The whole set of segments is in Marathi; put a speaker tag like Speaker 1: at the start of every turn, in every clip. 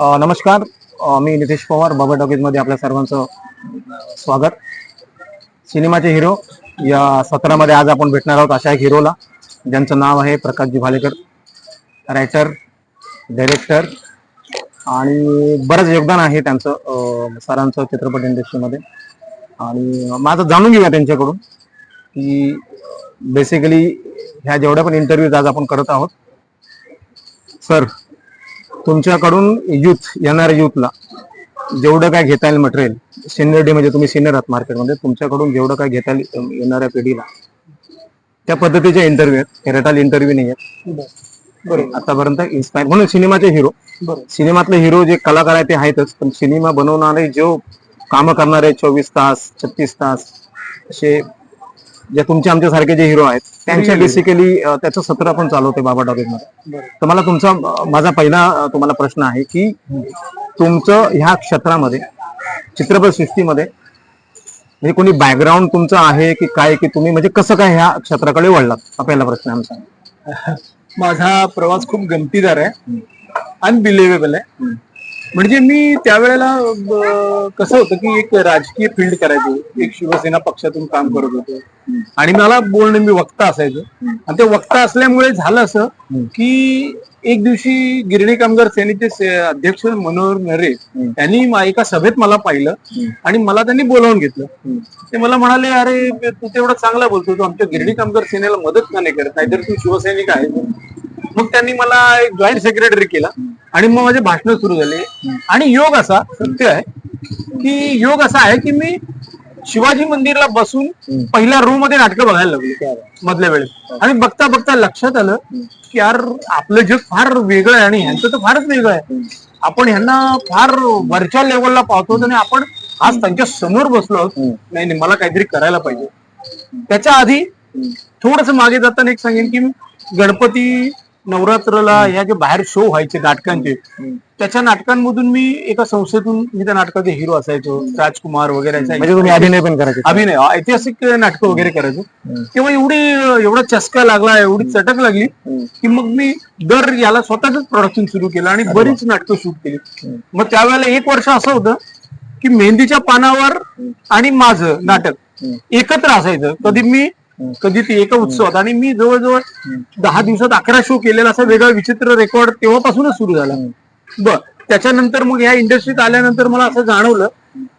Speaker 1: नमस्कार. मी नितीश पवार बाबा टॉकीजमध्ये आपल्या सर्वांचं स्वागत. सिनेमाचे हिरो या सत्रामध्ये आज आपण भेटणार आहोत अशा एक हिरोला. ज्यांचं नाव आहे प्रकाशजी भालेकर. रायटर डायरेक्टर आणि बरंच योगदान आहे त्यांचं सरांचं चित्रपट इंडस्ट्रीमध्ये. आणि माझं जाणून घेऊया त्यांच्याकडून की बेसिकली ह्या जेवढ्या पण इंटरव्ह्यूज आज आपण करत आहोत. सर तुमच्याकडून युथ येणाऱ्या युथला जेवढं काय घेता येईल मटेरियल सिनियरिटी म्हणजे तुम्ही सिनियर आहात मार्केटमध्ये तुमच्याकडून जेवढं काय घेता येईल येणाऱ्या पिढीला त्या पद्धतीचे इंटरव्ह्यू आहेत. हेरेटाल इंटरव्ह्यू नाही आहेत. आतापर्यंत इन्स्पायर म्हणून सिनेमाचे हिरो सिनेमातले हिरो जे कलाकार आहेत ते आहेतच पण सिनेमा बनवणारे जो कामं करणारे चोवीस तास छत्तीस तास असे जे तुमचे आमच्या सारखे जे हिरो आहेत त्यांच्या बेसिकली त्याचं सत्र आपण चालवते बाबा टॉकीजमध्ये.
Speaker 2: बरोबर
Speaker 1: तर मला तुमचा माझा पहिला तुम्हाला प्रश्न आहे की तुमचं ह्या क्षेत्रामध्ये चित्रपट सृष्टीमध्ये म्हणजे कोणी बॅकग्राऊंड तुमचं आहे की काय की तुम्ही म्हणजे कसं काय ह्या क्षेत्राकडे वळलात? हा पहिला प्रश्न आहे आमचा.
Speaker 2: माझा प्रवास खूप गमतीदार आहे. अनबिलिव्हेबल आहे. म्हणजे मी त्यावेळेला अं, कसं होतं की एक राजकीय फील्ड करायचो. एक शिवसेना पक्षातून काम करत होतो. आणि मला बोलणं मी वक्ता असायचो. आणि ते वक्ता असल्यामुळे झालं असं की एक दिवशी गिरणी कामगार सेनेचे से- अध्यक्ष मनोहर नरे त्यांनी मा- एका सभेत मला पाहिलं आणि मला त्यांनी बोलावून घेतलं. ते मला म्हणाले अरे तू तेवढा चांगला बोलतो. तू आमच्या गिरणी कामगार सेनेला मदत का नाही करत? नाहीतर तू शिवसैनिक आहे मग त्यांनी मला एक जॉईंट सेक्रेटरी केला. आणि मग माझे भाषण सुरू झाले. आणि योग असा सत्य आहे की योग असा आहे की मी शिवाजी मंदिरला बसून पहिल्या रो मध्ये नाटकं बघायला लागलो. मधल्या वेळेत आणि बघता बघता लक्षात आलं की यार आपलं जग फार वेगळं आहे आणि ह्यांचं तर फारच वेगळं आहे. आपण ह्यांना फार वरच्या लेवलला पाहतो आणि आपण आज त्यांच्यासमोर बसलो आहोत. नाही नाही मला काहीतरी करायला पाहिजे. त्याच्या आधी थोडस मागे जाताना एक सांगेन की गणपती नवरात्रला या जे बाहेर शो व्हायचे नाटकांचे त्याच्या नाटकांमधून मी एका संस्थेतून मी त्या नाटकाचे हिरो असायचो राजकुमार वगैरे.
Speaker 1: म्हणजे तुम्ही अभिनय पण करायचे.
Speaker 2: अभिनय ऐतिहासिक नाटकं वगैरे करायचो. तेव्हा एवढी एवढा चस्का लागला एवढी चटक लागली की मग मी दर याला स्वतःच प्रोडक्शन सुरू केलं आणि बरीच नाटकं शूट केली. मग त्यावेळेला एक वर्ष असं होतं की मेहंदीच्या पानावर आणि माझं नाटक एकत्र असायचं. कधी मी कधी ते एका उत्सवात आणि मी जवळजवळ दहा दिवसात अकरा शो केलेला असा वेगळा विचित्र रेकॉर्ड तेव्हापासूनच सुरू झाला. बर त्याच्यानंतर मग या इंडस्ट्रीत आल्यानंतर मला असं जाणवलं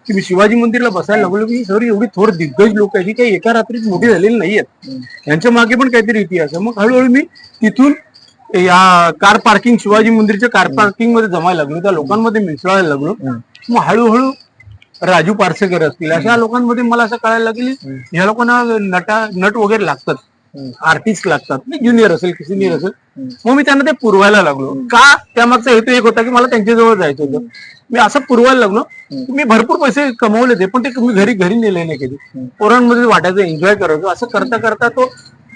Speaker 2: की मी शिवाजी मंदिरला बसायला लागलो की सर एवढी थोर दिग्गज लोक आहे की काही एका रात्रीत मोठी झालेली नाहीयेत. यांच्या मागे पण काहीतरी इतिहास आहे. मग हळूहळू मी तिथून या कार पार्किंग शिवाजी मंदिरच्या कार पार्किंगमध्ये जमायला लागलो त्या लोकांमध्ये मिसळायला लागलो. मग हळूहळू राजू पार्सेकर असतील अशा लोकांमध्ये मला असं कळायला लागली ह्या लोकांना नटा नट वगैरे लागतात आर्टिस्ट लागतात ज्युनियर असेल की सिनियर असेल. मग मी त्यांना ते पुरवायला लागलो. का? त्यामागचा हेतू एक होता की मला त्यांच्याजवळ जायचं होतं. मी असं पुरवायला लागलो. मी भरपूर पैसे कमवले ते पण ते मी घरी घरी नेले नाही कधी. पोरांमध्ये वाटायचं एन्जॉय करायचो. असं करता करता तो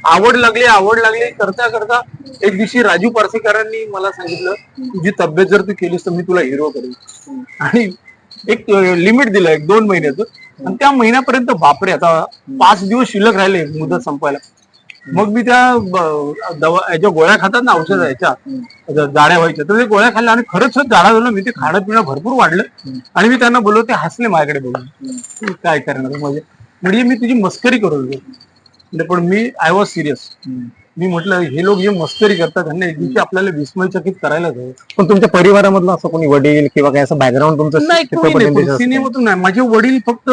Speaker 2: आवड लागली आवड लागली. करता करता एक दिवशी राजू पारसेकरांनी मला सांगितलं तुझी तब्येत जर तू केलीस तर मी तुला हिरो करेन. आणि एक लिमिट दिलं एक दोन महिन्याचं. आणि त्या महिन्यापर्यंत बापरे आता पाच दिवस शिल्लक राहिले मुदत संपायला मग मी त्या दवा याच्या गोळ्या खातात ना औषध याच्या जाड्या व्हायच्या तर ते गोळ्या खाल्ल्या आणि खरंच जाडा झालं मी ते खाणं पिणं भरपूर वाढलं. आणि मी त्यांना बोललो ते हसले माझ्याकडे बघून. काय करणार? म्हणजे म्हणजे मी तुझी मस्करी करू म्हणजे पण मी आय वॉज सिरियस मी म्हटलं हे लोक जे मस्करी करतात त्यांना एक दिवशी आपल्याला विस्मयचकित करायलाच हवं
Speaker 1: पण तुमच्या परिवारामधलं असं कोणी वडील किंवा काय असं बॅकग्राऊंड तुमचं
Speaker 2: नाही कोणी
Speaker 1: चित्रपट
Speaker 2: नाही
Speaker 1: industry
Speaker 2: पण
Speaker 1: असतं?
Speaker 2: सिनेमातून नाही. माझे वडील फक्त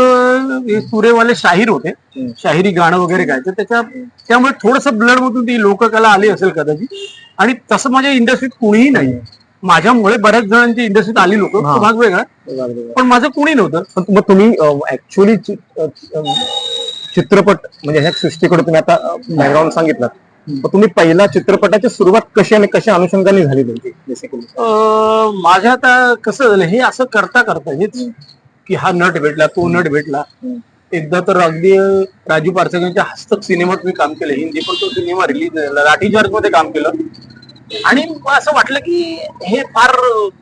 Speaker 2: हे सुरेवाले शाहीर होते. शाहिरी गाणं वगैरे गायचं. त्याच्या त्यामुळे थोडस ब्लड मधून ती लोककला आली असेल कदाचित. आणि तसं माझ्या इंडस्ट्रीत कुणीही नाही. माझ्यामुळे बऱ्याच जणांची इंडस्ट्रीत आली लोक.
Speaker 1: हा.
Speaker 2: भाग वेगळा. पण माझं कुणी नव्हतं.
Speaker 1: पण मग तुम्ही ऍक्च्युली चित्रपट म्हणजे ह्या सृष्टीकडे तुम्ही आता बॅकग्राऊंड सांगितलं तुम्ही पहिला चित्रपटाची सुरुवात कशी आणि कशा अनुषंगाने झाली तुमची बेसिकली
Speaker 2: माझ्या आता कसं झालं हे असं करता करता हेच की हा नट भेटला तो नट भेटला. एकदा तर अगदी राजू पारसेकरांच्या हस्तक सिनेमात मी काम केलं. हिंदी पण तो सिनेमा रिलीज झाला लाठी चार्जमध्ये काम केलं. आणि असं वाटलं की हे फार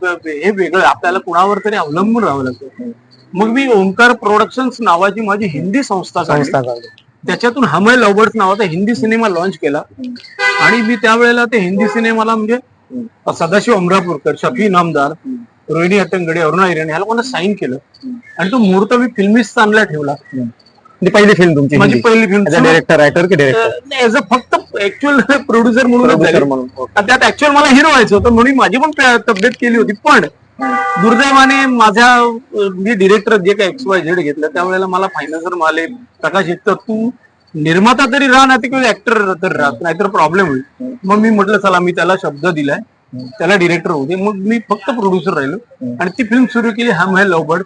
Speaker 2: हे वेगळं. आपल्याला कुणावर तरी अवलंबून राहावं लागतं. मग मी ओंकार प्रोडक्शन्स नावाची माझी हिंदी संस्था.
Speaker 1: संस्था.
Speaker 2: त्याच्यातून हमय लवबर्ड्स नावाचा हिंदी सिनेमा लॉन्च केला. आणि मी त्यावेळेला ते हिंदी सिनेमाला म्हणजे सदाशिव अमरापूरकर शफी नामदार रोहिणी हट्टंगडे अरुणा इराणी ह्या लोकांना साईन केलं. आणि तो मुहूर्त मी फिल्मिस्तानला ठेवला.
Speaker 1: ती पहिली फिल्म तुमची
Speaker 2: माझी पहिली फिल्म
Speaker 1: डायरेक्टर रायटर की डायरेक्टर
Speaker 2: फक्त ऍक्च्युअल प्रोड्युसर म्हणून. त्यात ऍक्च्युअल मला हिरो व्हायचं होतं म्हणून माझी पण तब्येत केली होती. पण दुर्दैवाने माझ्या मी डिरेक्टर जे काही एक्स वाय झेड घेतलं त्यावेळेला मला फायनान्सर म्हणाले प्रकाश एक तर तू निर्माता तरी राह नाही किंवा ऍक्टर तर राहत नाहीतर प्रॉब्लेम होईल. मग मी म्हटलं चला मी त्याला शब्द दिलाय त्याला डिरेक्टर होते मग मी फक्त प्रोड्युसर राहिलो आणि ती फिल्म सुरू केली हम है लवबर्ड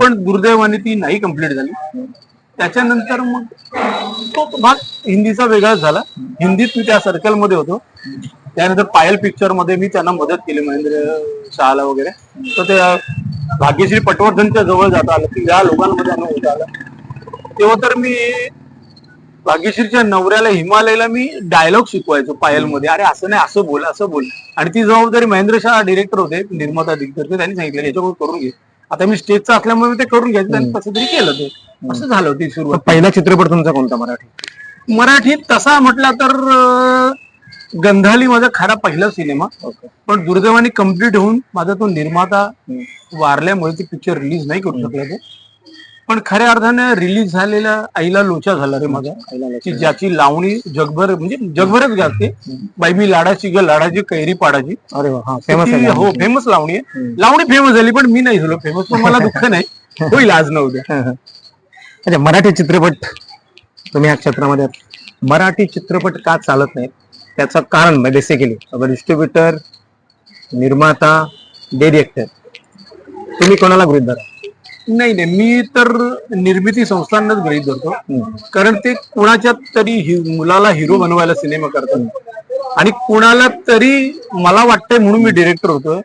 Speaker 2: पण दुर्दैवाने ती नाही कंप्लीट झाली. त्याच्यानंतर मग तो भाग हिंदीचा वेगळाच झाला. हिंदीत मी त्या सर्कलमध्ये होतो. त्यानंतर पायल पिक्चरमध्ये मी त्यांना मदत केली महेंद्र शहाला वगैरे. तर त्या भाग्यश्री पटवर्धनच्या जवळ जाता आलं की या लोकांमध्ये होता आलं. तेव्हा तर मी भाग्यश्रीच्या नवऱ्याला हिमालयाला मी डायलॉग शिकवायचो पायलमध्ये अरे असं नाही असं बोल असं बोल. आणि ती जबाबदारी महेंद्र शाह डिरेक्टर होते निर्माता दिग्दर्शक त्यांनी सांगितलं याच्याकडून करून घे. आता मी स्टेजचा असल्यामुळे ते करून घ्यायचं त्यांनी कसं तरी केलं ते. असं झालं ती सुरुवात.
Speaker 1: पहिला चित्रपट तुमचा कोणता मराठी?
Speaker 2: मराठीत तसा म्हटला तर गंधाली माझा खरा पहिला सिनेमा. पण दुर्दैवाने कंप्लीट होऊन माझा तो निर्माता वारल्यामुळे ती पिक्चर रिलीज नाही करू शकला तो. पण खऱ्या अर्थाने रिलीज झालेला आईला लोचा झाला रे माझा. की ज्याची लावणी जगभर म्हणजे जगभरच गाजते. बाई मी लाडाची ग लाडाची कैरी पाडाची.
Speaker 1: अरे फेमस
Speaker 2: हो फेमस लावणी. आहे. लावणी फेमस झाली पण मी नाही झालो फेमस पण मला दुःख नाही. होईल आज न उद्या.
Speaker 1: अच्छा मराठी चित्रपट तुम्ही या क्षेत्रामध्ये. मराठी चित्रपट का चालत नाहीत? त्याचं कारण बेसिकली डिस्ट्रीब्युटर निर्माता डिरेक्टर तुम्ही कोणाला गृहित धरा?
Speaker 2: नाही नाही. मी तर निर्मिती संस्थांनाच गृहीत धरतो. कारण ते कुणाच्या तरी हि- मुलाला हिरो बनवायला सिनेमा करतात. आणि कुणाला तरी मला वाटतंय म्हणून मी डिरेक्टर होतो.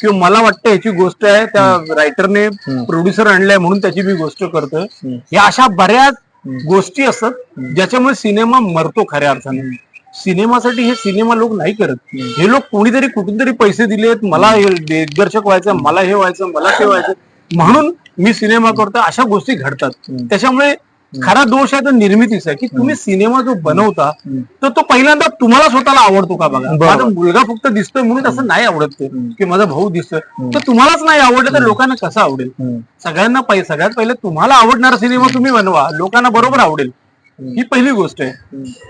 Speaker 2: किंवा मला वाटतं याची गोष्ट आहे त्या रायटरने प्रोड्युसर आणलाय म्हणून त्याची मी गोष्ट करतोय. या अशा बऱ्याच गोष्टी असतात ज्याच्यामुळे सिनेमा मरतो खऱ्या अर्थाने. सिनेमासाठी हे सिनेमा लोक नाही करत. हे लोक कोणीतरी कुठून तरी पैसे दिलेत मला हे दिग्दर्शक व्हायचं मला हे व्हायचं मला ते व्हायचं. म्हणून मी सिनेमा करतो अशा गोष्टी घडतात. त्याच्यामुळे खरा दोष आहे तो निर्मितीचा की तुम्ही सिनेमा जो बनवता तर तो पहिल्यांदा तुम्हाला स्वतःला आवडतो का बघा? माझा मुलगा फक्त दिसतोय म्हणून असं नाही आवडत ते की माझा भाऊ दिसतोय. तर तुम्हालाच नाही आवडलं तर लोकांना कसं आवडेल? सगळ्यांना सगळ्यात पहिले तुम्हाला आवडणारा सिनेमा तुम्ही बनवा. लोकांना बरोबर आवडेल. ही पहिली गोष्ट आहे.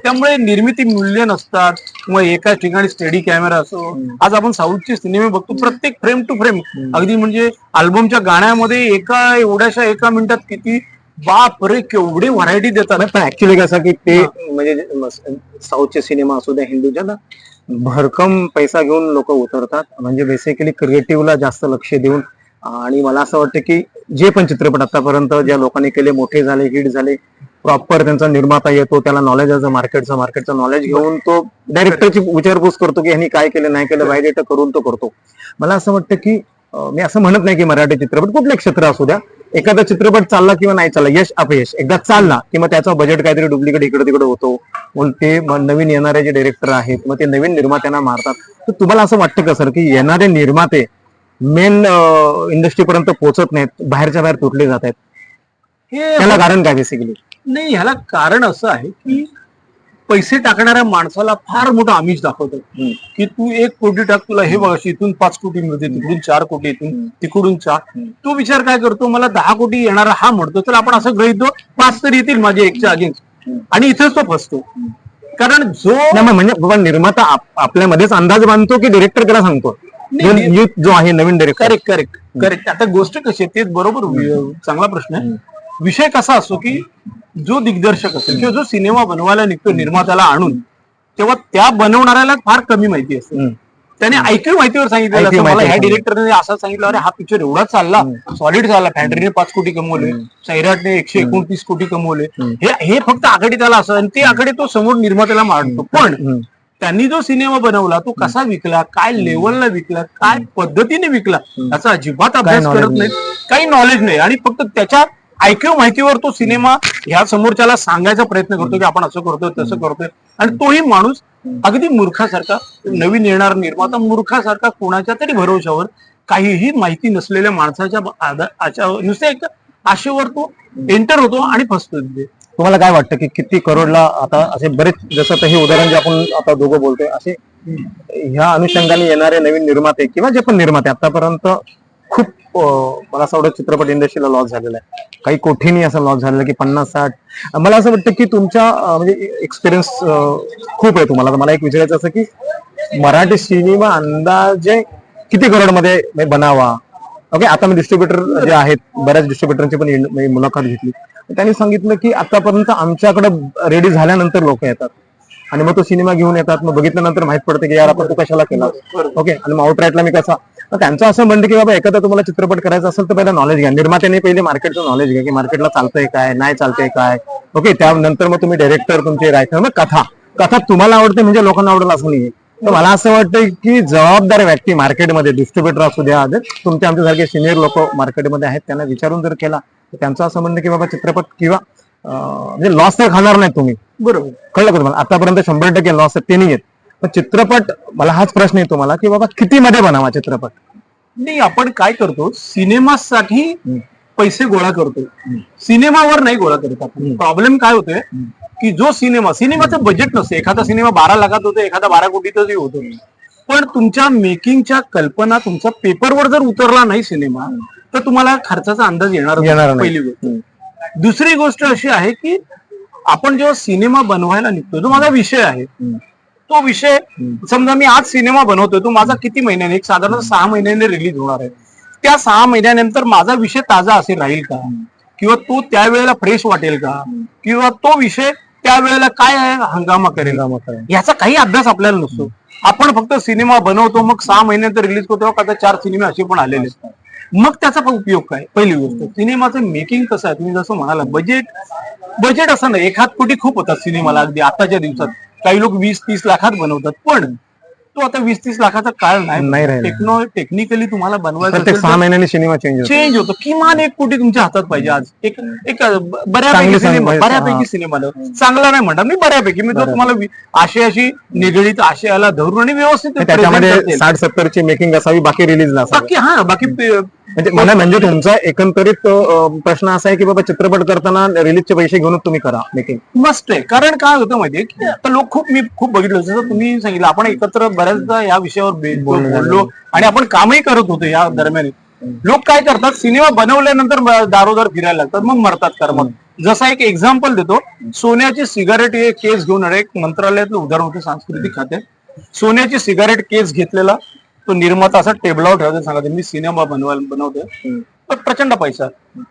Speaker 2: त्यामुळे निर्मिती मूल्य नसतात मग एका ठिकाणी स्टडी कॅमेरा असो आज आपण साऊथचे सिनेमे बघतो प्रत्येक फ्रेम टू फ्रेम. अगदी म्हणजे अल्बमच्या गाण्यामध्ये एका एवढ्याशा एका मिनिटात किती बाप रे केवढी व्हरायटी देतात.
Speaker 1: पण ऍक्च्युली कसं की ते म्हणजे साऊथचे सिनेमा असू द्या हिंदूच्या ना भरकम पैसा घेऊन लोक उतरतात. म्हणजे बेसिकली क्रिएटिव्हला जास्त लक्ष देऊन. आणि मला असं वाटतं की जे पण चित्रपट आतापर्यंत ज्या लोकांनी केले मोठे झाले हिट झाले प्रॉपर त्यांचा निर्माता येतो त्याला नॉलेज असं मार्केटचं मार्केटचं नॉलेज घेऊन तो डायरेक्टरची विचारपूस करतो की ह्यांनी काय केलं नाही केलं व्हायडेट करून तो करतो. मला असं वाटतं की मी असं म्हणत नाही की मराठी चित्रपट कुठले क्षेत्र असू द्या. एखादा चित्रपट चालला किंवा नाही चालला यश अपयश एकदा चालला की मग त्याचा बजेट काहीतरी डुप्लिकेट इकडे तिकडे होतो. मग ते नवीन येणारे जे डिरेक्टर आहेत मग ते नवीन निर्मात्यांना मारतात. तर तुम्हाला असं वाटतं का सर की येणारे निर्माते मेन इंडस्ट्रीपर्यंत पोहोचत नाहीत बाहेरच्या बाहेर तुटले जात आहेत
Speaker 2: हे
Speaker 1: त्याला कारण काय बेसिकली
Speaker 2: नाही ह्याला कारण असं आहे की पैसे टाकणाऱ्या माणसाला फार मोठं आमिष दाखवतात की तू एक कोटी टाक तुला हे बघ इथून पाच कोटी मिळते तिकडून चार कोटी इथून तिकडून चार. तो विचार काय करतो मला दहा कोटी येणारा हा म्हणतो तर आपण असं गृहित पाच तर येतील माझे एकच्या अगेन्स्ट. आणि इथेच तो फसतो. कारण जो
Speaker 1: म्हणजे बाबा निर्माता आप- आपल्यामध्येच अंदाज बांधतो की डिरेक्टर त्याला सांगतो? जो आहे नवीन डिरेक्टर
Speaker 2: करेक्ट करेक्ट करेक्ट आता गोष्ट कशी आहे तेच बरोबर चांगला प्रश्न आहे. विषय कसा असतो की जो दिग्दर्शक असेल किंवा जो सिनेमा बनवायला निघतो निर्मात्याला आणून तेव्हा त्या बनवणाऱ्याला फार कमी माहिती असते. त्याने ऐकून माहितीवर असतं, मला ह्या डिरेक्टरने असं सांगितलं अरे हा पिक्चर एवढा चालला सॉलिड झाला फॅन्ड्रीने पाच कोटी कमवले सैराटने एकशे एकोणतीस कोटी कमवले. हे हे फक्त आघाडी त्याला असं आणि ते आघाडी तो समोर निर्मात्याला मांडतो पण त्यांनी जो सिनेमा बनवला तो कसा विकला काय लेवलला विकला काय पद्धतीने विकला याचा अजिबात अभ्यास करत नाही. काही नॉलेज नाही. आणि फक्त त्याच्या ऐकव माहितीवर तो सिनेमा ह्या समोरच्याला सांगायचा प्रयत्न करतो की आपण असं करतोय तसं करतोय. आणि तोही माणूस अगदी मूर्खासारखा नवीन येणार निर्माता मूर्खासारखा कोणाच्या तरी भरोशावर काहीही माहिती नसलेल्या माणसाच्या नुसत्या एक आशेवर तो एंटर होतो आणि फसतो तिथे.
Speaker 1: तुम्हाला काय वाटतं की किती करोडला आता असे बरेच जसं हे उदाहरण जे आपण आता दोघं बोलतोय असे ह्या अनुषंगाने येणारे नवीन निर्माते किंवा जे पण निर्माते आतापर्यंत खूप मला असं वाटतं चित्रपट इंडस्ट्रीला लॉस झालेला आहे. काही कोठीनी असं लॉस झालेलं आहे की पन्नास साठ. मला असं वाटतं की तुमच्या म्हणजे एक्सपिरियन्स खूप आहे तुम्हाला. मला एक विचारायचं असं की मराठी सिनेमा अंदाजे किती करोडमध्ये मध्ये म्हणजे बनावा? ओके आता मी डिस्ट्रीब्युटर जे आहेत बऱ्याच डिस्ट्रीब्युटरची पण म्हणजे मुलाखत घेतली. त्यांनी सांगितलं की आतापर्यंत आमच्याकडे रेडी झाल्यानंतर लोक येतात. आणि मग तो सिनेमा घेऊन येतात. मग बघितल्यानंतर माहीत पडतं की यार आपण तो कशाला केला? ओके आणि मग आउटराईटला मी कसा? त्यांचं असं म्हणतं की बाबा एखादा तुम्हाला चित्रपट करायचा असेल तर पहिला नॉलेज घ्या. निर्मात्याने पहिले मार्केटचं नॉलेज घ्या की मार्केटला चालतंय काय नाही चालतंय काय. ओके त्यानंतर मग तुम्ही डायरेक्टर तुमचे रायटर मग कथा. कथा तुम्हाला आवडते म्हणजे लोकांना आवडेल असं नाहीये. तर मला असं वाटतं की जबाबदार व्यक्ती मार्केटमध्ये डिस्ट्रीब्युटर असू द्या तुमचे आमच्यासारखे सिनियर लोक मार्केटमध्ये आहेत त्यांना विचारून जर केला तर त्यांचं असं म्हणणं की बाबा चित्रपट किंवा म्हणजे लॉस तर खाणार नाही तुम्ही.
Speaker 2: बरोबर.
Speaker 1: कळलं का तुम्हाला? आतापर्यंत शंभर टक्के लॉस ते नाही येत पण चित्रपट मला हाच प्रश्न येतो मला की बाबा किती मध्ये बनावा चित्रपट?
Speaker 2: नाही आपण काय करतो सिनेमासाठी. पैसे गोळा करतो. सिनेमावर नाही गोळा करत आपण. प्रॉब्लेम काय होतोय की जो सिनेमा सिनेमाचं बजेट नसतं. एखादा सिनेमा बारा लाखात होतो एखादा बारा कोटीतही होतो पण तुमच्या मेकिंगच्या कल्पना तुमचा पेपरवर जर उतरला नाही सिनेमा तर तुम्हाला खर्चाचा अंदाज येणार. पहिली गोष्ट. दुसरी गोष्ट अशी आहे की आपण जेव्हा सिनेमा बनवायला निघतो जो माझा विषय आहे. तो विषय समजा मी आज सिनेमा बनवतोय तो माझा किती महिन्याने एक साधारण सहा महिन्याने रिलीज होणार आहे. त्या सहा महिन्यानंतर माझा विषय ताजा असे राहील का? किंवा तो त्यावेळेला फ्रेश वाटेल का? किंवा तो विषय त्यावेळेला काय आहे हंगामा करेल? याचा काही अभ्यास आपल्याला नसतो. आपण फक्त सिनेमा बनवतो मग सहा महिन्यानंतर रिलीज करतो तेव्हा कदाचित चार सिनेमे असे पण आलेले असतात. मग त्याचा उपयोग काय? पहिली गोष्ट सिनेमाचं मेकिंग कसं आहे? तुम्ही जसं म्हणाला बजेट बजेट असं नाही. एखाद कोटी खूप होतात सिनेमाला अगदी आताच्या दिवसात. काही लोक वीस तीस लाखात बनवतात पण तो आता वीस तीस लाखाचा काळ
Speaker 1: नाही.
Speaker 2: टेक्नो टेक्निकली तुम्हाला बनवायचं
Speaker 1: सहा
Speaker 2: तर
Speaker 1: महिन्यांनी सिनेमा चेंज
Speaker 2: चेंज होतो. किमान एक कोटी तुमच्या हातात पाहिजे आज. एक एक बऱ्यापैकी सिनेमा बऱ्यापैकी. सिनेमा. चांगला नाही म्हणतात मी बऱ्यापैकी. मी तो तुम्हाला आशयाशी निगडीत आशयाला धरून आणि व्यवस्थित
Speaker 1: त्याच्यामध्ये साठ सत्तरची मेकिंग असावी बाकी रिलीजला असावी
Speaker 2: बाकी हा बाकी
Speaker 1: म्हणजे मला म्हणजे तुमचा एकंदरीत प्रश्न असा आहे की बाबा चित्रपट करताना रिलीजचे पैसे घेऊनच तुम्ही करा मेकिंग
Speaker 2: मस्त आहे. कारण काय होतं माहितीये की आता लोक खूप मी खूप बघितलं जसं तुम्ही सांगितलं आपण एकत्र बऱ्याचदा या विषयावर बोललो आणि आपण कामही करत होतो या दरम्यान. लोक काय करतात सिनेमा बनवल्यानंतर दारोदार फिरायला लागतात मग मरतात कर्मात. जसा एक एक्झाम्पल देतो सोन्याची सिगारेट हे केस घेऊन. एक मंत्रालयातलं उदाहरण होतं सांस्कृतिक खात्यात सोन्याची सिगारेट केस घेतलेला तो निर्माता असा टेबलावर ठेवतो सांगा मी सिनेमा बनवायला बनवतोय. तर प्रचंड पैसा.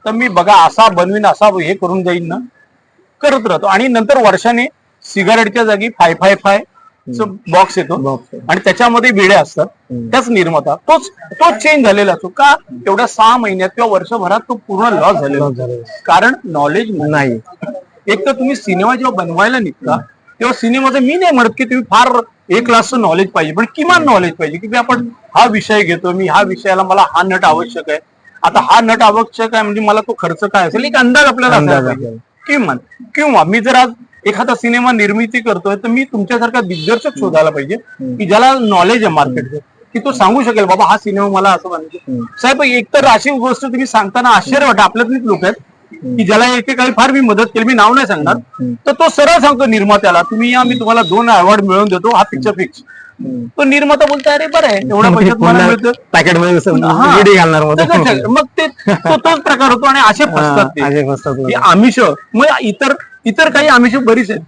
Speaker 2: तर मी बघा असा बनवीन असा हे करून जाईन ना करत राहतो. आणि नंतर वर्षाने सिगारेटच्या जागी फाय फाय फाय बॉक्स येतो. आणि त्याच्यामध्ये विड्या असतात. त्याच निर्माता. तोच तोच चेंज झालेला असतो. का? तेवढ्या सहा महिन्यात किंवा वर्षभरात तो पूर्ण लॉस झालेला. कारण नॉलेज
Speaker 1: नाही.
Speaker 2: एक तर तुम्ही सिनेमा जेव्हा बनवायला निघता तेव्हा सिनेमाचं मी नाही म्हणत की तुम्ही फार एक क्लासचं नॉलेज पाहिजे पण किमान नॉलेज पाहिजे की आपण हा विषय घेतो मी ह्या विषयाला मला हा नट आवश्यक आहे. आता हा नट आवश्यक आहे म्हणजे मला तो खर्च काय असेल? एक अंदाज आपल्याला किमान. किंवा मी जर आज एखादा सिनेमा निर्मिती करतोय तर मी तुमच्यासारखा दिग्दर्शक शोधायला पाहिजे की ज्याला नॉलेज आहे मार्केटचं की तो सांगू शकेल बाबा हा सिनेमा मला असं बनायचं साहेब एकतर अशी गोष्ट तुम्ही सांगताना आश्चर्य वाटत. आपल्यातलीच लोक आहेत. की ज्याला एकेकाळी फार मी मदत केली मी नाव नाही सांगणार. तर तो सरळ सांगतो निर्मात्याला तुम्ही या मी तुम्हाला दोन अवॉर्ड मिळवून देतो हा पिक्चर फिक्स तो निर्माता बोलतो अरे बरं आहे एवढा पैशात मला मिळतं
Speaker 1: पॅकेटमध्ये घालणार.
Speaker 2: मग. ते तो तोच प्रकार होतो आणि असे फसतात ते. आमिष मग इतर इतर काही आमिष बरीच आहेत.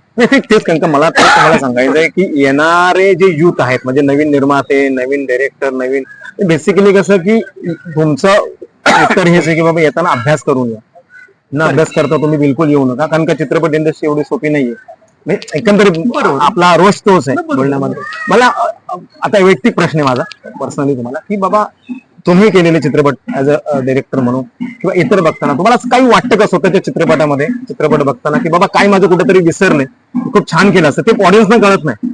Speaker 1: तेच कारण का मला तुम्हाला सांगायचं आहे की येणारे जे युथ आहेत म्हणजे नवीन निर्माते नवीन डायरेक्टर नवीन बेसिकली कसं की तुमचं उत्तर हेच आहे की बाबा येताना अभ्यास करून या न अभ्यास करता तुम्ही बिलकुल येऊ नका कारण का चित्रपट इंडस्ट्री एवढी सोपी नाहीये. म्हणजे एकंदरीत आपला रोष तोच आहे बोलण्यामध्ये. मला आता वैयक्तिक प्रश्न आहे माझा पर्सनली तुम्हाला की बाबा तुम्ही केलेले चित्रपट ऍज अ डायरेक्टर म्हणून किंवा इतर बघताना तुम्हाला काही वाटतं का स्वतःच्या चित्रपटामध्ये चित्रपट बघताना की बाबा काय माझं कुठेतरी विसरलंय खूप छान केलं असतं ते ऑडियन्सना कळत नाही.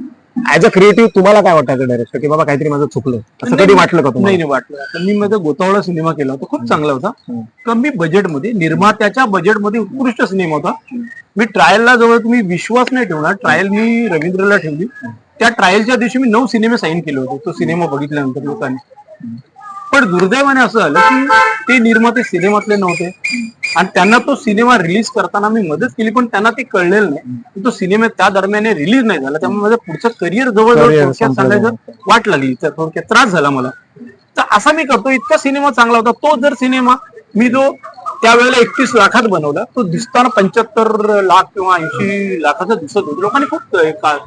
Speaker 1: ऍज अ क्रिएटिव्ह तुम्हाला काय वाटतं डायरेक्टर की बाबा काहीतरी माझं चुकलं असं कधी वाटलं का
Speaker 2: नाही
Speaker 1: तुम्हाला?
Speaker 2: नाही वाटलं. आता मी माझा गोतावळा सिनेमा केला होता खूप चांगला होता. कमी बजेटमध्ये निर्मात्याच्या बजेटमध्ये उत्कृष्ट सिनेमा होता. मी ट्रायलला जवळ तुम्ही विश्वास नाही ठेवणार. ट्रायल मी रवींद्रला ठेवली. त्या ट्रायलच्या दिवशी मी नऊ सिनेमे साईन केले होते. तो सिनेमा बघितल्यानंतर लोकांनी. पण दुर्दैवाने असं झालं की ते निर्माते सिनेमातले नव्हते. आणि त्यांना तो सिनेमा रिलीज करताना मी मदत केली पण त्यांना ते कळलेलं नाही. तो सिनेमा त्या दरम्यान रिलीज नाही झाला. त्यामुळे माझं पुढचं करिअर जवळजवळ थोडक्यात. सांगायचं वाट लागली. तर थोडक्यात त्रास झाला मला. तर असा मी करतो. इतका सिनेमा चांगला होता. तो जर सिनेमा मी जो त्यावेळेला एकतीस लाखात बनवला तो दिसताना पंच्याहत्तर लाख किंवा ऐंशी लाखाचा दिसत होता. लोकांनी खूप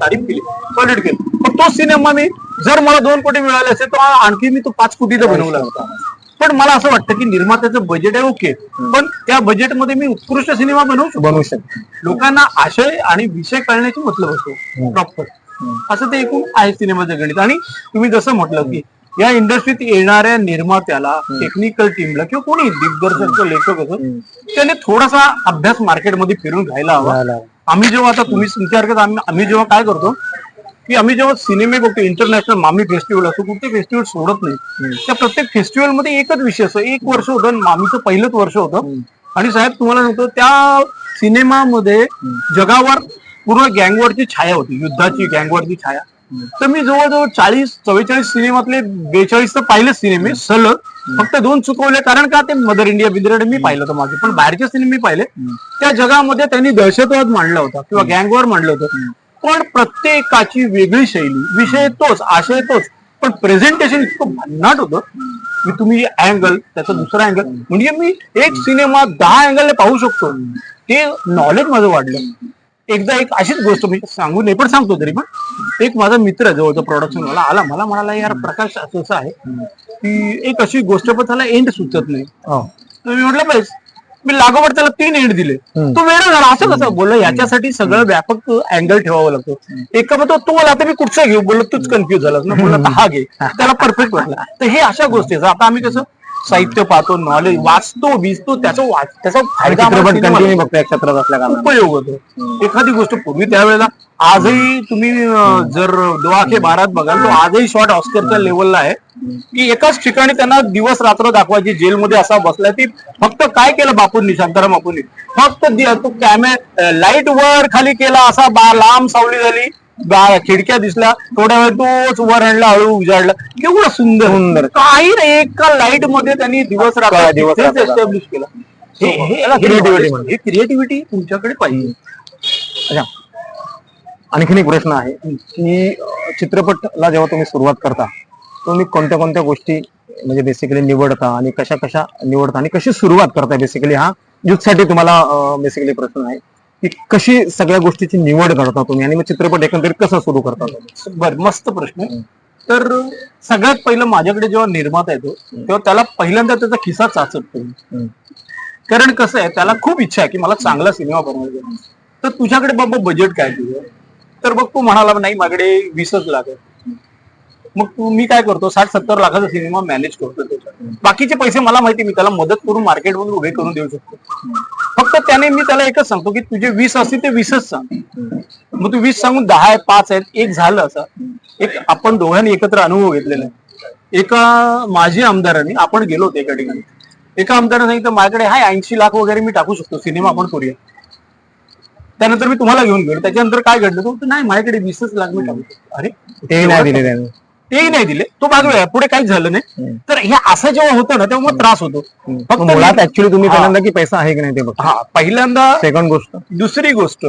Speaker 2: तारीफ केली क्वालिटी केली. पण तो सिनेमा मी जर मला दोन कोटी मिळाले असेल तर आणखी मी तो पाच कोटीचा बनवला होता. पण मला असं वाटतं की निर्मात्याचं बजेट आहे ओके पण त्या बजेटमध्ये मी उत्कृष्ट सिनेमा बनवू शकतो.
Speaker 1: बनवू शकतो.
Speaker 2: लोकांना आशय आणि विषय कळण्याची मतलब असतो प्रॉपर असं ते एकूण आहे सिनेमाचं गणित आणि तुम्ही जसं म्हटलं की या इंडस्ट्रीत येणाऱ्या निर्मात्याला टेक्निकल टीमला किंवा कोणी दिग्दर्शक लेखक असो त्याने थोडासा अभ्यास मार्केटमध्ये फिरून घ्यायला हवा. आम्ही जेव्हा आता तुम्ही तुमच्यासारखं आम्ही जेव्हा काय करतो की आम्ही जेव्हा सिनेमे बघतो इंटरनॅशनल मामी फेस्टिवल असतो कुठे फेस्टिवल सोडत नाही. त्या प्रत्येक फेस्टिवलमध्ये एकच विषय असतो. एक वर्ष होतं मामीचं पहिलंच वर्ष होतं. आणि साहेब तुम्हाला सांगतो त्या सिनेमामध्ये जगावर पूर्ण गँगवरची छाया होती युद्धाची गँगवरची छाया. तर मी जवळजवळ चाळीस चव्वेचाळीस सिनेमातले बेचाळीस तर पाहिलेच सिनेमे सलग. फक्त दोन चुकवले कारण का ते मदर इंडिया बिदरेड मी पाहिलं होतं माझे पण बाहेरचे सिनेमे मी पाहिले. त्या जगामध्ये त्यांनी दहशतवाद मांडला होता किंवा गँगवर मांडलं होतं. पण प्रत्येकाची वेगळी शैली. विषय तोच आशय तोच. पण प्रेझेंटेशन इतकं भन्नाट होतं. की तुम्ही अँगल त्याचा दुसरा अँगल म्हणजे मी एक सिनेमा दहा अँगलने पाहू शकतो. ते नॉलेज माझं वाढलं. एकदा एक अशीच गोष्ट मी सांगू नये पण सांगतो तरी पण. एक माझा मित्र जवळचा प्रोडक्शन वाला आला. मला म्हणाला यार प्रकाश असं आहे. की एक अशी गोष्ट पण त्याला एंड सुचत नाही.
Speaker 1: हो.
Speaker 2: तर मी म्हटलं बस. मी लागोपाठ त्याला तीन एंड दिले. तो वेळ झाला असं कसं? बोललो याच्यासाठी सगळं व्यापक अँगल ठेवावं लागतो. एका मग तो बोला आता मी कुठचा घेऊ? बोललो तूच कन्फ्युज झालास ना. बोलला हा घे. त्याला परफेक्ट वाटला तर हे अशा गोष्टी. आता आम्ही कसं साहित्य पाहतो नॉलेज वाचतो भिजतो त्याचा वाच त्याचा फायदा आम्हाला
Speaker 1: चित्रपट
Speaker 2: सिनेमाला
Speaker 1: कंटिन्यू क्षेत्रात असल्या कारणाने.
Speaker 2: उपयोग होतो. एखादी गोष्ट पूर्वी त्यावेळेला आजही तुम्ही अं, जर दो आखे बारात बघाल तो आजही शॉर्ट ऑस्करच्या लेवलला आहे. की एकाच ठिकाणी त्यांना दिवस रात्र दाखवायची जेलमध्ये असा बसलाय ती फक्त काय केलं बापूंनी शांताराम बापूंनी? फक्त दि- तो कॅमे लाइट वर खाली केला असा बा लांब सावली झाली. खिडक्या दिसल्या थोड्या वेळ तोच वर आणला हळू उजाडला. केवढं सुंदर.
Speaker 1: सुंदर.
Speaker 2: काही नाही एका लाइटमध्ये त्यांनी दिवस रात्र. एस्टॅब्लिश केला. हे- हे- हे. हे क्रिएटिव्हिटी तुमच्याकडे पाहिजे.
Speaker 1: अच्छा. आणखीन एक प्रश्न आहे. की चित्रपटला जेव्हा तुम्ही सुरुवात करता तुम्ही कोणत्या कोणत्या गोष्टी म्हणजे बेसिकली निवडता आणि कशा कशा निवडता आणि कशी सुरुवात करता? बेसिकली हा साठी तुम्हाला बेसिकली प्रश्न आहे. की कशी सगळ्या गोष्टीची निवड करता तुम्ही आणि मग चित्रपट एकंदरीत कसा सुरू करता तुम्ही?
Speaker 2: बर मस्त प्रश्न. तर सगळ्यात पहिलं माझ्याकडे जेव्हा निर्माता येतो तेव्हा त्याला पहिल्यांदा त्याचा खिसा चाचपतो
Speaker 1: हम्म.
Speaker 2: कारण कसं आहे त्याला खूप इच्छा आहे की मला चांगला सिनेमा बनवायचा. तर तुझ्याकडे बाबा बजेट काय तुझं तर बघ तू म्हणाला नाही माझ्याकडे वीसच आहे मग तू मी काय करतो साठ सत्तर लाखाचा सिनेमा मॅनेज करतो बाकीचे पैसे मला माहिती मी त्याला मदत करून मार्केटमधून उभे करून देऊ शकतो. फक्त त्याने मी त्याला एकच सांगतो की तुझे वीस असतील ते वीसच सांग. मग तू वीस सांगून दहा आहेत पाच आहेत एक झालं असं. एक आपण दोघांनी एकत्र अनुभव घेतलेला आहे. एका माजी आमदारांनी आपण गेलो होतो एका ठिकाणी. एका आमदाराने सांगितलं माझ्याकडे हाय ऐंशी लाख वगैरे मी टाकू शकतो सिनेमा आपण करूया. त्यानंतर मी तुम्हाला घेऊन गेलो. त्याच्यानंतर काय घडलं? तो नाही माझ्याकडे वीसच लाख मी टाकू शकतो. अरे
Speaker 1: नाही दिले
Speaker 2: तेही नाही दिले. तो बाजूला पुढे काहीच झालं नाही. तर हे असं जेव्हा होतं ना तेव्हा मग त्रास होतो. फक्त
Speaker 1: मुळात ऍक्च्युली तुम्ही. पहिल्यांदा की पैसा आहे की नाही ते बघा
Speaker 2: हा पहिल्यांदा
Speaker 1: सेकंड गोष्ट.
Speaker 2: दुसरी गोष्ट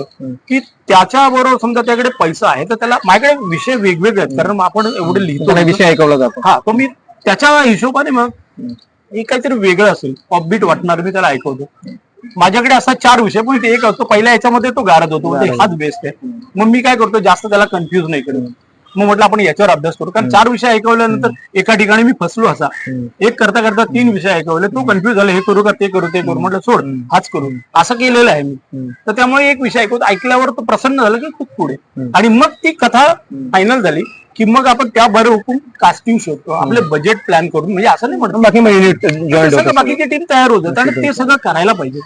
Speaker 2: की त्याच्या बरोबर समजा त्याकडे पैसा आहे तर त्याला माझ्याकडे विषय वेगवेगळे आहेत. कारण आपण एवढे लिहितो.
Speaker 1: विषय ऐकवला जातो.
Speaker 2: हा तो मी त्याच्या हिशोबाने मग हे काहीतरी वेगळं असेल. ऑफबीट वाटणार मी त्याला ऐकवतो. माझ्याकडे असा चार विषय पण एक असतो पहिल्या याच्यामध्ये तो गारद होतो. म्हणजे हाच बेस्ट आहे. मग मी काय करतो जास्त त्याला कन्फ्युज नाही करत. मग म्हटलं आपण याच्यावर अभ्यास करू. कारण चार विषय ऐकवल्यानंतर एका ठिकाणी मी फसलो असा. एक करता करता तीन विषय ऐकवले. तो कन्फ्युज झाला हे करू का ते करू ते करू. म्हटलं सोड हाच करू. असं केलेलं आहे मी. तर त्यामुळे एक विषय ऐकवतो ऐकल्यावर तो प्रसन्न झाला की खूप पुढे. आणि मग ती कथा फायनल झाली. की मग आपण त्या बरं हुकूम कास्टिंग शोधतो आपले बजेट प्लॅन करून म्हणजे असं नाही म्हणतो.
Speaker 1: बाकी युनिट
Speaker 2: बाकीची टीम तयार होतात आणि ते सगळं करायला पाहिजे.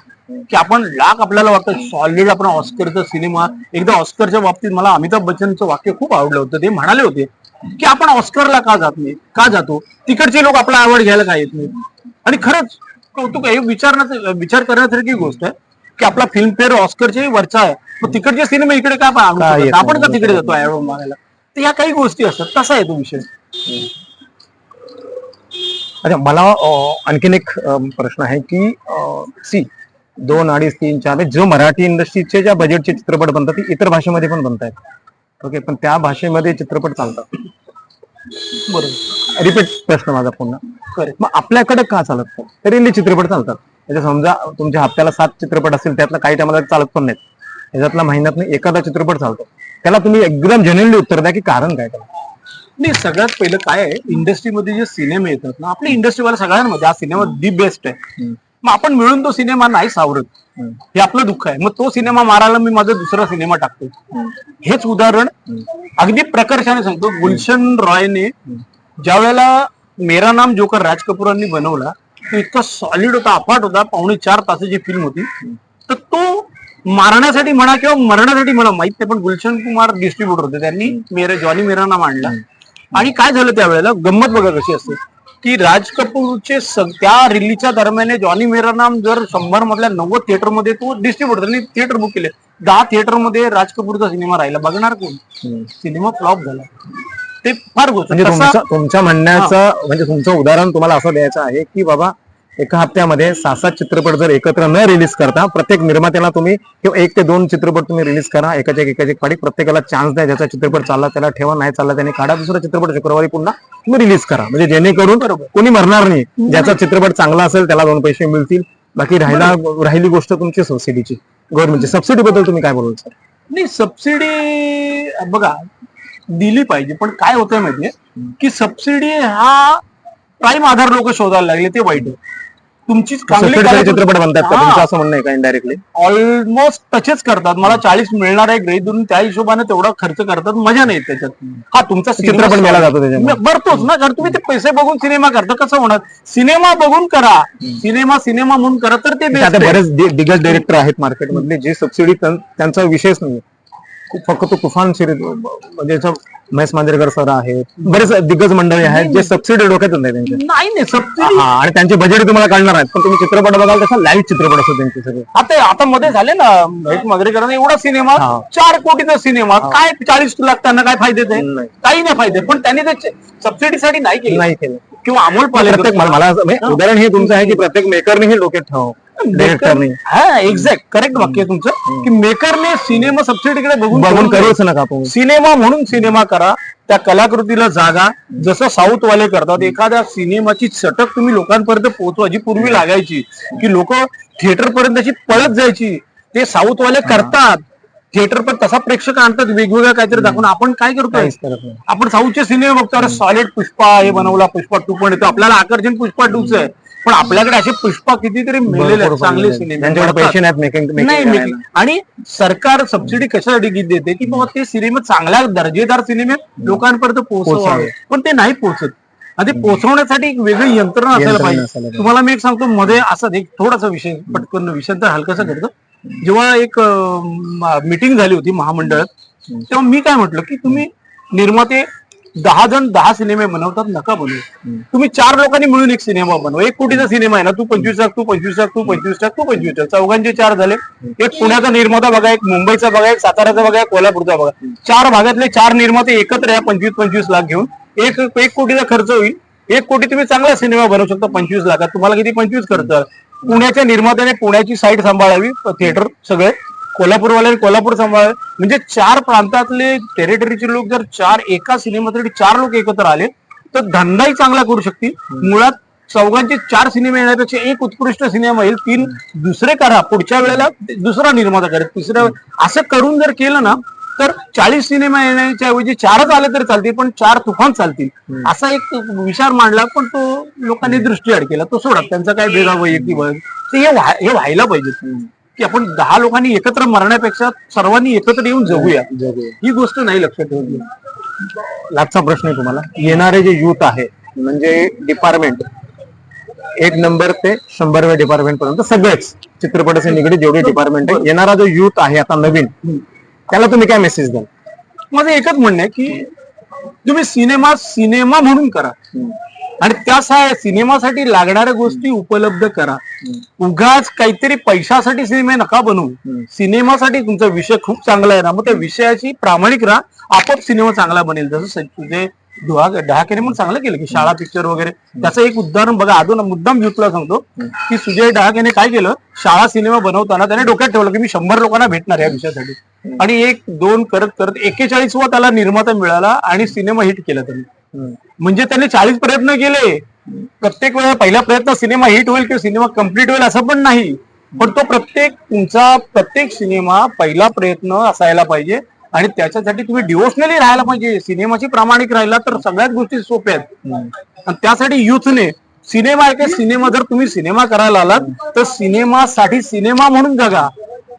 Speaker 2: की आपण लाख आपल्याला वाटतं सॉलिड आपण ऑस्करचा सिनेमा एकदा ऑस्करच्या बाबतीत मला अमिताभ बच्चनचं वाक्य खूप आवडलं होतं. ते म्हणाले होते की आपण ऑस्करला का जात नाही का जातो? तिकडचे लोक आपला आवड घ्यायला का येत नाही आणि खरंच कौतुक आहे हे विचारण्याचं विचार करण्यासारखी गोष्ट आहे की आपला फिल्मफेअर ऑस्करच्याही वरचा आहे. मग तिकडचे सिनेमे इकडे का आपण का? तिकडे जातो अवॉर्ड मागायला तर या काही गोष्टी असतात. कसा आहे तो विषय?
Speaker 1: अच्छा मला आणखीन एक प्रश्न आहे की सी दोन अडीच तीन चार जो मराठी इंडस्ट्रीचे ज्या बजेटचे चित्रपट बनतात ते इतर भाषेमध्ये पण बनतायत. ओके पण त्या भाषेमध्ये चित्रपट चालतात.
Speaker 2: बरोबर.
Speaker 1: रिपीट प्रश्न माझा पुन्हा. मग आपल्याकडे का चालत नाही? रिली चित्रपट चालतात. म्हणजे समजा तुमच्या हप्त्याला सात चित्रपट असतील त्यातला काही टायमाला चालत पण नाहीत. ह्याच्यातला महिन्यात एखादा चित्रपट चालतो. त्याला तुम्ही एकदम जेन्युनली उत्तर द्या की कारण काय त्याला.
Speaker 2: नाही सगळ्यात पहिलं काय आहे इंडस्ट्रीमध्ये जे सिनेमे येतात ना आपल्या इंडस्ट्रीवाल्या सगळ्यांमध्ये हा सिनेमा दी बेस्ट आहे. मग आपण मिळून तो सिनेमा नाही सावरत. हे आपलं दुःख आहे. मग तो सिनेमा मारायला मी माझा दुसरा सिनेमा टाकतो हेच उदाहरण अगदी प्रकर्षाने सांगतो. गुलशन रॉयने ज्या वेळेला मेरा नाम जोकर राज कपूरांनी बनवला तो इतका सॉलिड होता अफाट होता पावणे चार तासाची फिल्म होती. तर तो मारण्यासाठी म्हणा किंवा मरण्यासाठी म्हणा माहीत नाही पण गुलशन कुमार डिस्ट्रीब्युटर होते त्यांनी मेरा जॉनी मेरा नाम आणला आणि काय झालं त्यावेळेला? गंमत बघा कशी असते. की राज कपूरचे त्या रिलीजच्या दरम्यान जॉनी मेरा नाम जर शंभर मधल्या नव्वद थिएटरमध्ये तो डिस्ट्रीब्युटर त्यांनी थिएटर बुक केले. दहा थिएटरमध्ये राज कपूरचा सिनेमा राहिला. बघणार कोण? सिनेमा फ्लॉप झाला. ते फार गोष्ट
Speaker 1: म्हणजे तुमचं तुमच्या म्हणण्याचं म्हणजे तुमचं उदाहरण तुम्हाला असं द्यायचं आहे की बाबा एका हप्त्यामध्ये सहा सात चित्रपट जर एकत्र न रिलीज करता प्रत्येक निर्मात्याला तुम्ही किंवा एक ते दोन चित्रपट तुम्ही रिलीज करा एकाच्या एक एकाची एक पाडी प्रत्येकाला चान्स द्या ज्याचा चित्रपट चालला त्याला ठेवा नाही चालला त्याने काढा दुसरा चित्रपट शुक्रवारी पुन्हा तुम्ही रिलीज करा. म्हणजे जेणेकरून कोणी मरणार नाही. ज्याचा चित्रपट चांगला असेल त्याला दोन पैसे मिळतील. बाकी राहिला राहिली गोष्ट तुमची सबसिडीची गव्हर्नमेंटची सबसिडी बद्दल तुम्ही काय बोलाल सर
Speaker 2: नाही सबसिडी बघा दिली पाहिजे. पण काय होतंय माहितीये? की सबसिडी हा प्राईम आधार लोक शोधायला लागले ते वाईट तुमची
Speaker 1: सबसिडी चित्रपट बनतात का? तुमचं असं म्हणणं आहे का इनडायरेक्टली
Speaker 2: ऑलमोस्ट टचच करतात. मला चाळीस मिळणार आहे ग्रेड दोन त्या हिशोबाने तेवढा खर्च करतात. मजा नाही त्याच्यात. हा तुमचा
Speaker 1: चित्रपट मेला जातो त्याच्यामध्ये.
Speaker 2: भरतोच ना कारण तुम्ही ते पैसे बघून सिनेमा करता. कसं होणार? सिनेमा बघून करा. सिनेमा सिनेमा म्हणून करा तर ते.
Speaker 1: बरेच दिग्गज डायरेक्टर आहेत मार्केटमधले जे सबसिडी त्यांचा विषयच नाही फक्त तुफान सिरीज म्हणजे महेश मांजरेकर सर आहेत. बरेच दिग्गज मंडळी आहेत जे सबसिडी डोक्यात नाही त्यांच्या
Speaker 2: नाही नाही सबसिडी
Speaker 1: हा आणि त्यांचे बजेट तुम्हाला काढणार आहेत. पण तुम्ही चित्रपट बघाल तसा लाईव्ह चित्रपट असतो त्यांचे सगळे.
Speaker 2: आता आता मध्ये झाले ना महेश मांजरेकरांना एवढा सिनेमा. चार कोटीचा सिनेमा काय चाळीस लाख त्यांना काय फायदे. काही नाही फायदे. पण त्यांनी ते सबसिडीसाठी नाही केलं.
Speaker 1: नाही केलं.
Speaker 2: किंवा अमोल
Speaker 1: प्रत्येक मला उदाहरण हे तुमचं आहे की प्रत्येक मेकरने हे डोक्यात ठेवावं. डिरेक्टरने
Speaker 2: हा एक्झॅक्ट करेक्ट वाक्य आहे तुमचं. की मेकरने सिनेमा सबसिडीकडे बघून
Speaker 1: बघून
Speaker 2: करू
Speaker 1: करूच नका
Speaker 2: सिनेमा म्हणून सिनेमा करा. त्या कलाकृतीला जागा. जसं साऊथ वाले करतात एखाद्या सिनेमाची चटक तुम्ही लोकांपर्यंत पोहोचवा जी पूर्वी लागायची. की लोक थिएटर पर्यंत अशी पळत जायची. ते साऊथ वाले करतात. थिएटर पण तसा प्रेक्षक आणतात. वेगवेगळ्या काहीतरी दाखवून आपण काय करतोय?
Speaker 1: काहीच करत नाही.
Speaker 2: आपण साऊथचे सिनेमे बघतो. अरे सॉलिड पुष्पा हे बनवला पुष्पा टू पण येतो आपल्याला आकर्षण पुष्पा टूच आहे. पण आपल्याकडे असे पुष्पा कितीतरी मेलेले आहेत चांगले सिनेमे
Speaker 1: त्यांच्याकडे
Speaker 2: बनतात.
Speaker 1: पैसे नाहीत मेकिंग
Speaker 2: नाही. आणि सरकार सबसिडी कशासाठी देते की बाबा ते सिनेमे चांगल्या दर्जेदार सिनेमे लोकांपर्यंत पोहोचवावे
Speaker 1: पोहोचावे.
Speaker 2: पण ते नाही पोहोचत आणि ते पोहोचवण्यासाठी एक वेगळी यंत्रणा असायला
Speaker 1: यंत्रणा
Speaker 2: पाहिजे
Speaker 1: असायला पाहिजे.
Speaker 2: तुम्हाला मी एक सांगतो मध्ये असा एक थोडासा विषय पटकन विषय तर हलकासा करतो जेव्हा एक मीटिंग झाली होती महामंडळात तेव्हा मी काय म्हटलं की तुम्ही निर्माते दहा जण दहा सिनेमे बनवतात नका बनवू. तुम्ही चार लोकांनी मिळून एक सिनेमा बनवा. एक कोटीचा सिनेमा आहे ना तू पंचवीस लाख तू पंचवीस लाख तू पंचवीस लाख तू पंचवीस लाख. चौघांचे चार झाले. एक पुण्याचा निर्माता बघा एक मुंबईचा बघा एक साताऱ्याचा बघा एक कोल्हापूरचा बघा. चार भागातले चार निर्माते एकत्र या पंचवीस पंचवीस लाख घेऊन एक एक कोटीचा खर्च होईल. एक कोटी तुम्ही चांगला सिनेमा बनवू शकता पंचवीस लाखात. तुम्हाला किती पंचवीस खर्च. पुण्याच्या निर्मात्याने पुण्याची साईट सांभाळावी थिएटर सगळे. कोल्हापूरवाल्याने कोल्हापूर सांभाळ. म्हणजे चार प्रांतातले टेरिटरीचे लोक जर चार एका सिनेमासाठी चार लोक एकत्र आले तर धंदाही चांगला करू शकतील. मुळात चौघांचे चार सिनेमे येण्यापेक्षा एक उत्कृष्ट सिनेमा येईल तीन दुसरे करा. पुढच्या वेळेला दुसरा निर्माता करेल. तिसऱ्या असं करून जर केलं ना तर चाळीस सिनेमा येण्याच्या ऐवजी चारच आले तरी चालतील पण चार तुफान चालतील. असा एक विचार मांडला पण तो लोकांनी दृष्टीआड केला तो सोडा. त्यांचा काय भेदा वैयक्तिक हे व्हायला पाहिजे. की आपण दहा लोकांनी एकत्र मरण्यापेक्षा सर्वांनी एकत्र येऊन जगूया. ही गोष्ट नाही लक्षात ठेवली
Speaker 1: लास्टचा प्रश्न आहे तुम्हाला. येणारे जे युथ आहे म्हणजे डिपार्टमेंट एक नंबर ते शंभरव्या डिपार्टमेंट पर्यंत सगळेच चित्रपटाचे निगडीत जेवढे डिपार्टमेंट आहे येणारा जो युथ आहे आता नवीन त्याला तुम्ही काय मेसेज द्याल?
Speaker 2: माझं एकच म्हणणं आहे की तुम्ही सिनेमा सिनेमा म्हणून करा. आणि त्या सिनेमासाठी लागणाऱ्या गोष्टी उपलब्ध करा. उगाच काहीतरी पैशासाठी सिनेमे नका बनवू. सिनेमासाठी तुमचा विषय खूप चांगला आहे ना मग त्या विषयाची प्रामाणिक राहा. आपोआप सिनेमा चांगला बनेल. जसं तुझे डोहा डहाकेने पण चांगलं केलं की शाळा पिक्चर वगैरे. त्याचं एक उदाहरण बघा अजून मुद्दाम युथला सांगतो की सुजय डहाकेने काय केलं? शाळा सिनेमा बनवताना त्याने डोक्यात ठेवलं की मी शंभर लोकांना भेटणार या विषयासाठी. आणि एक दोन करत करत एकेचाळीसवा त्याला निर्माता मिळाला आणि सिनेमा हिट केला त्यांनी. म्हणजे त्यांनी चाळीस प्रयत्न केले. प्रत्येक वेळा पहिला प्रयत्न सिनेमा हिट होईल किंवा सिनेमा कंप्लीट होईल असं पण नाही. पण तो प्रत्येक तुमचा प्रत्येक सिनेमा पहिला प्रयत्न असायला पाहिजे. आणि त्याच्यासाठी तुम्ही डिवोशनली राहायला पाहिजे. सिनेमाची प्रामाणिक राहिला तर सगळ्याच गोष्टी सोप्या आहेत. आणि त्यासाठी युथने सिनेमा आहे का सिनेमा? जर तुम्ही सिनेमा करायला आलात तर सिनेमासाठी सिनेमा म्हणून जगा.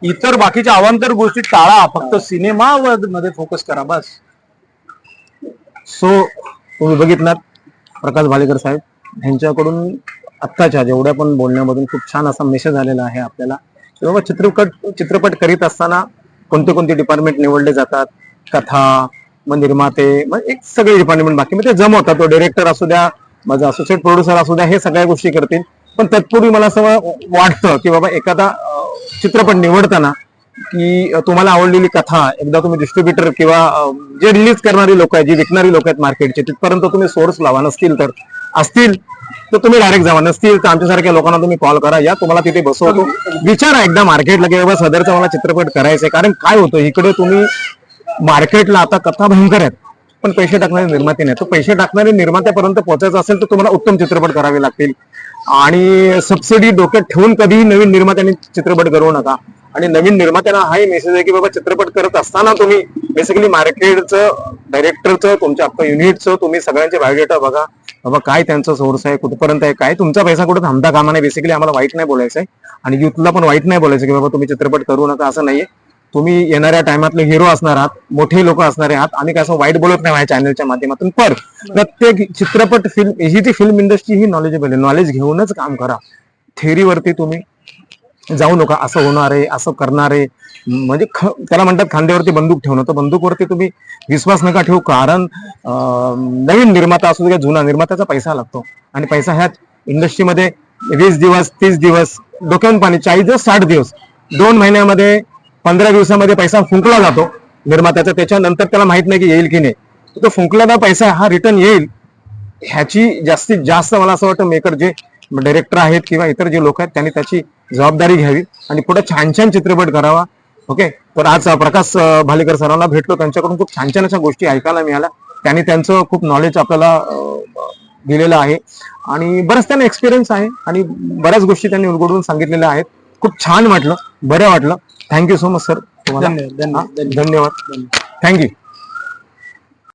Speaker 2: इतर बाकीच्या अवांतर गोष्टी टाळा. फक्त सिनेमा मध्ये फोकस करा बस.
Speaker 1: सो तुम्ही बघितलात प्रकाश भालेकर साहेब यांच्याकडून आत्ताच्या जेवढ्या पण बोलण्यामधून खूप छान असा मेसेज आलेला आहे आपल्याला. की बाबा चित्रपट चित्रपट करीत असताना कोणते कोणते डिपार्टमेंट निवडले जातात? कथा मग निर्माते मग एक सगळे डिपार्टमेंट बाकी. मग ते जमवतात तो डिरेक्टर असू द्या माझा असोसिएट प्रोड्युसर असू द्या हे सगळ्या गोष्टी करतील. पण तत्पूर्वी मला असं वाटतं की बाबा एखादा चित्रपट निवडताना की तुम्हाला आवडलेली कथा एकदा तुम्ही डिस्ट्रीब्युटर किंवा जे रिलीज करणारी लोक आहेत जी विकणारी लोक आहेत मार्केटचे तिथपर्यंत तुम्ही सोर्स लावा. नसतील तर असतील तर तुम्ही डायरेक्ट जावा. नसतील तर आमच्यासारख्या लोकांना तुम्ही कॉल करा. या तुम्हाला तिथे बसवतो. विचारा एकदा मार्केटला की बाबा सदरचा मला चित्रपट करायचा आहे कारण काय होतं इकडे तुम्ही मार्केटला आता कथा भयंकर आहेत. पण पैसे टाकणारे निर्माते नाही तर पैसे टाकणारे निर्मात्यापर्यंत पोहोचायचं असेल तर तुम्हाला उत्तम चित्रपट करावे लागतील. आणि सबसिडी डोक्यात ठेवून कधीही नवीन निर्मात्याने चित्रपट करू नका. आणि नवीन निर्मात्यांना हाही मेसेज आहे की बाबा चित्रपट करत असताना तुम्ही बेसिकली मार्केटचं डायरेक्टरचं तुमच्या अख्खं युनिटचं तुम्ही सगळ्यांचे बायोडेटा बघा. बाबा काय त्यांचं सोर्स आहे कुठपर्यंत आहे काय तुमचा पैसा कुठं थांबता कामा नाही बेसिकली आम्हाला वाईट नाही बोलायचं आहे आणि युथला पण वाईट नाही बोलायचं की बाबा तुम्ही चित्रपट करू नका असं नाहीये. तुम्ही येणाऱ्या टायमातले हिरो असणार आहात मोठे लोक असणार आहात आम्ही काय असं वाईट बोलत नाही माझ्या चॅनलच्या माध्यमातून. पण प्रत्येक चित्रपट फिल्म ही जी फिल्म इंडस्ट्री ही नॉलेजेबल आहे. नॉलेज घेऊनच काम करा. थेरीवरती तुम्ही जाऊ नका असं होणार आहे असं करणार आहे. म्हणजे ख- त्याला म्हणतात खांद्यावरती बंदूक ठेवणं. तर बंदूकवरती तुम्ही विश्वास नका ठेवू कारण नवीन निर्माता असू दे किंवा जुना निर्मात्याचा पैसा लागतो. आणि पैसा ह्यात इंडस्ट्रीमध्ये वीस दिवस तीस दिवस डोक्यावरून पाणी चाळीस दिवस साठ दिवस दोन महिन्यामध्ये पंधरा दिवसामध्ये पैसा फुंकला जातो निर्मात्याचा. त्याच्यानंतर त्याला माहीत नाही की येईल की नाही. तो फुंकलेला पैसा हा रिटर्न येईल. ह्याची जास्तीत जास्त मला असं वाटतं मेकर जे डायरेक्टर आहेत किंवा इतर जे लोक आहेत त्यांनी त्याची जबाबदारी घ्यावी आणि पुढे छान छान चित्रपट करावा. ओके तर आज प्रकाश भालेकर सरांना भेटलो. त्यांच्याकडून खूप छान छान अशा गोष्टी ऐकायला मिळाल्या. त्यांनी त्यांचं खूप नॉलेज आपल्याला दिलेलं आहे. आणि बरंच त्यांना एक्सपिरियन्स आहे आणि बऱ्याच गोष्टी त्यांनी उलगडून सांगितलेल्या आहेत. खूप छान वाटलं. बरं वाटलं. थँक्यू सो मच सर तुम्हाला.
Speaker 2: धन्यवाद,
Speaker 1: धन्यवाद थँक्यू